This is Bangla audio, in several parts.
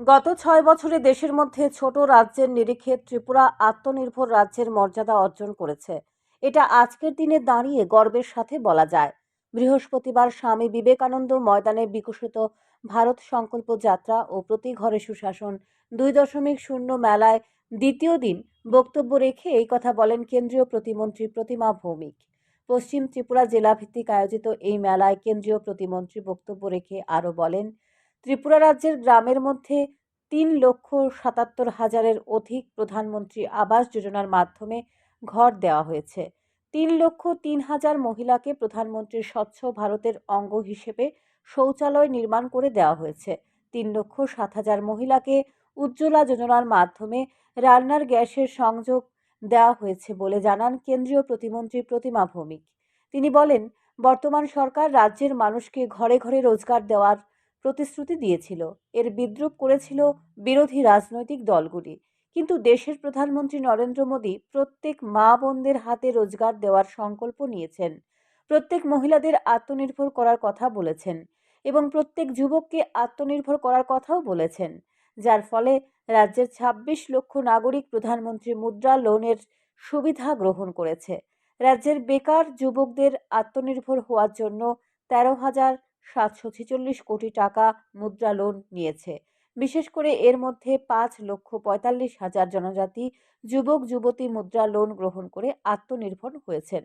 গত ছয় বছরে দেশের মধ্যে ছোট রাজ্যের নিরিখে ত্রিপুরা আত্মনির্ভর রাজ্যের মর্যাদা অর্জন করেছে। এটা আজকের দিনে দাঁড়িয়ে গর্বের সাথে বলা যায়। বৃহস্পতিবার স্বামী বিবেকানন্দ ময়দানে বিকশিত ভারত সংকল্প যাত্রা ও প্রতি ঘরে সুশাসন দুই দশমিক শূন্য মেলায় দ্বিতীয় দিন বক্তব্য রেখে এই কথা বলেন কেন্দ্রীয় প্রতিমন্ত্রী প্রতিমা ভৌমিক। পশ্চিম ত্রিপুরা জেলাভিত্তিক আয়োজিত এই মেলায় কেন্দ্রীয় প্রতিমন্ত্রী বক্তব্য রেখে আরও বলেন ত্রিপুরা রাজ্যের গ্রামের মধ্যে তিন লক্ষ সাতাত্তর হাজারের অধিক প্রধানমন্ত্রী আবাস যোজনার মাধ্যমে ঘর দেওয়া হয়েছে। তিন লক্ষ তিন হাজার মহিলাকে প্রধানমন্ত্রীর স্বচ্ছ ভারতের অঙ্গ হিসেবে শৌচালয় নির্মাণ করে দেওয়া হয়েছে। তিন লক্ষ সাত হাজার মহিলাকে উজ্জ্বলা যোজনার মাধ্যমে রান্নার গ্যাসের সংযোগ দেওয়া হয়েছে বলে জানান কেন্দ্রীয় প্রতিমন্ত্রী প্রতিমা ভৌমিক। তিনি বলেন, বর্তমান সরকার রাজ্যের মানুষকে ঘরে ঘরে রোজগার দেওয়ার প্রতিশ্রুতি দিয়েছিল। এর বিদ্রুপ করেছিল বিরোধী রাজনৈতিক দলগুলি। কিন্তু দেশের প্রধানমন্ত্রী নরেন্দ্র মোদী প্রত্যেক মা বোনদের হাতে রোজগার দেওয়ার সংকল্প নিয়েছেন। প্রত্যেক মহিলাদের আত্মনির্ভর করার কথা বলেছেন এবং প্রত্যেক যুবককে আত্মনির্ভর করার কথাও বলেছেন, যার ফলে রাজ্যের ২৬ লক্ষ নাগরিক প্রধানমন্ত্রী মুদ্রা লোনের সুবিধা গ্রহণ করেছে। রাজ্যের বেকার যুবকদের আত্মনির্ভর হওয়ার জন্য তেরো হাজার সাতশো ছেচল্লিশ কোটি টাকা মুদ্রা লোন নিয়েছে। বিশেষ করে এর মধ্যে পাঁচ লক্ষ পঁয়তাল্লিশ হাজার জনজাতি যুবক, যুবতী মুদ্রা লোন গ্রহণ করে আত্মনির্ভর হয়েছেন।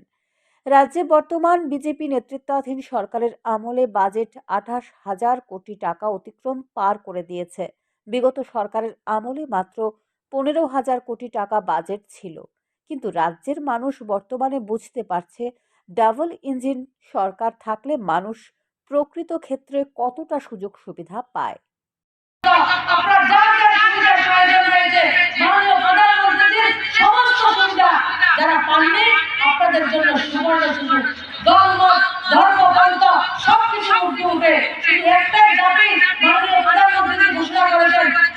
রাজ্যে বর্তমান বিজেপি নেতৃত্বাধীন সরকারের আমলে বাজেট আঠাশ হাজার কোটি টাকা অতিক্রম পার করে দিয়েছে। বিগত সরকারের আমলে মাত্র পনেরো হাজার কোটি টাকা বাজেট ছিল। কিন্তু রাজ্যের মানুষ বর্তমানে বুঝতে পারছে, ডাবল ইঞ্জিন সরকার থাকলে মানুষ প্রকৃত ক্ষেত্রে কতটা সুযোগ সুবিধা পায়? আপনাদের জন্য ধর্ম ধর্ম একটাই জাতি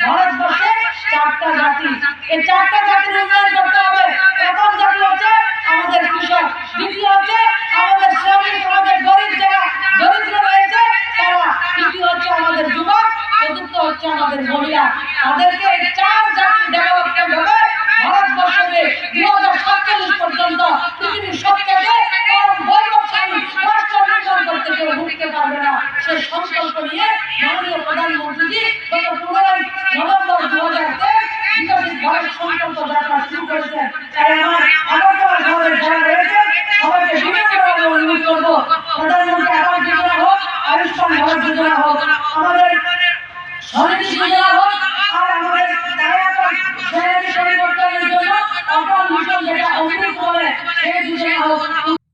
ভারতবর্ষে চারটা জাতি। এই চারটা হচ্ছে আমাদের মহিলা। তাদেরকে চার জাতি ডেভেলপমেন্ট হবে। ভারতবর্ষকে দু হাজার সাতচল্লিশ পর্যন্ত পৃথিবীর পরম বৈভবশালী রাষ্ট্র করতে কেউ ভুগতে পারবে না। সে সংকল্প নিয়ে মাননীয় প্রধানমন্ত্রীজি গত পনেরোই নভেম্বর দু হাজার তেইশ বিকশিত ভারত সংকল্প তাই আমার আগরতলা শহরের রয়েছে সবাইকে বিনম্রভাবে অনুরোধ করব। প্রধানমন্ত্রী আবাস যোজনা হোক, আয়ুষ্মান ভারত যোজনা হোক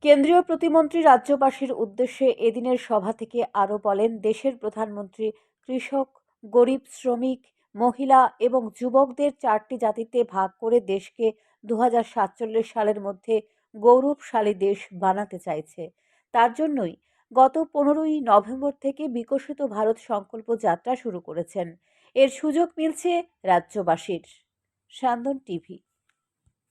কেন্দ্রীয় প্রতিমন্ত্রী রাজ্যবাসীর উদ্দেশ্যে এদিনের সভা থেকে আরও বলেন, দেশের প্রধানমন্ত্রী, কৃষক, গরিব, শ্রমিক, মহিলা এবং যুবকদের চারটি জাতিতে ভাগ করে দেশকে দু হাজার সাতচল্লিশ সালের মধ্যে গৌরবশালী দেশ বানাতে চাইছে। তার জন্যই গত পনেরোই নভেম্বর থেকে বিকশিত ভারত সংকল্প যাত্রা শুরু করেছেন। এর সুযোগ মিলছে রাজ্যবাসীর। সান্দন টিভি